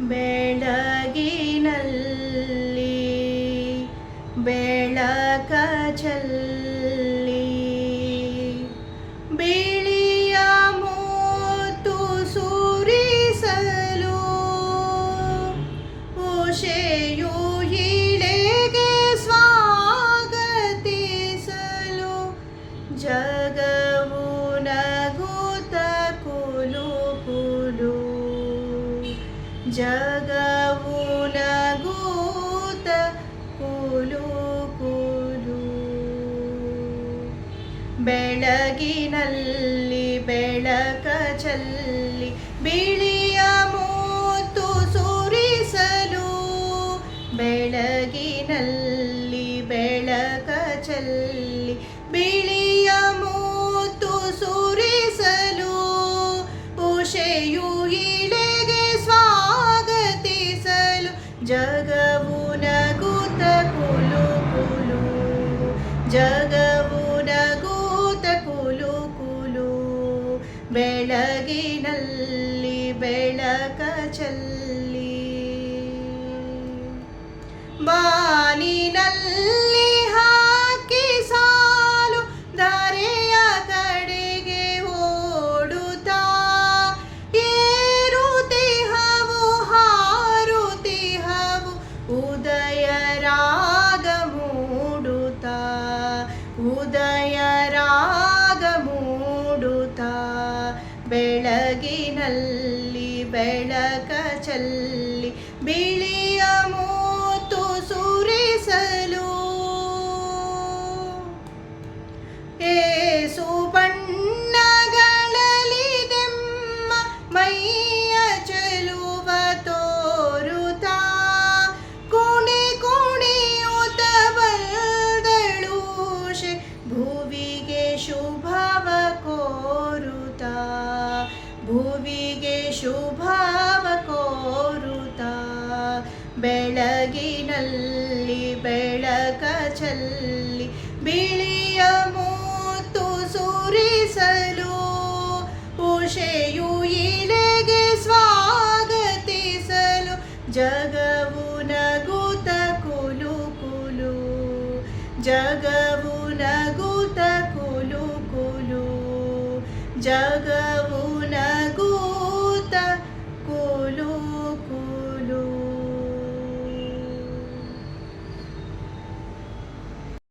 ಬೆಳಗಿನಲ್ಲಿ ಬೆಳಕ ಚಲ್ಲಿ ಬಿಳಿಯ ಮೂತು ಸುರಿಸಲು ಉಷೆಯು ಜಗವು ನಗೂತ ಬೆಳಗಿನಲ್ಲಿ ಬೆಳಕ ಚಲ್ಲಿ ಬಿಳಿಯ ಮೂತು ಸುರಿಸಲು. ಬೆಳಗಿನಲ್ಲಿ ಬೆಳಕ ಚಲ್ಲಿ ಬಿಳಿಯ ಜಗವು ನಗುತ್ತ ಕುಲು ಕುಲು. ಜಗವು ನಗೂತ ಕುಲು ಕುಲು. ಬೆಳಗಿನಲ್ಲಿ ಬೆಳಕ ಚೆಲ್ಲಿ. ಬಾನಿನಲ್ಲಿ ಬೆಳಗಿನಲ್ಲಿ, ಬೆಳಕ ಚೆಲ್ಲಿ, ಬಿಳಿಯ ಮೂತು ಸುರಿಸಲು. ಏಸು ಬಣ್ಣಗಳಲಿದೆಮ್ಮ ಮೈಯ ಚೆಲುವ ತೋರುತ್ತಾ. ಕುಣಿ ಕುಣಿಯುತ್ತ ಬಂದಳುಷೆ ಭುವಿಗೆ ಭುವಿಗೆ ಶುಭವ ಕೋರುತ ಬೆಳಗಿನಲ್ಲಿ ಬೆಳಕ ಚಲ್ಲಿ ಬಿಳಿಯ ಮೂತು ಸುರಿಸಲು ಉಷೆಯು ಇಲೆಗೆ ಸ್ವಾಗತಿಸಲು ಜಗವು ನಗುತ ಕುಲು ಕುಲು ಜಗವು ನಗುತ ಕುಲು ಕುಲು ಜಗವು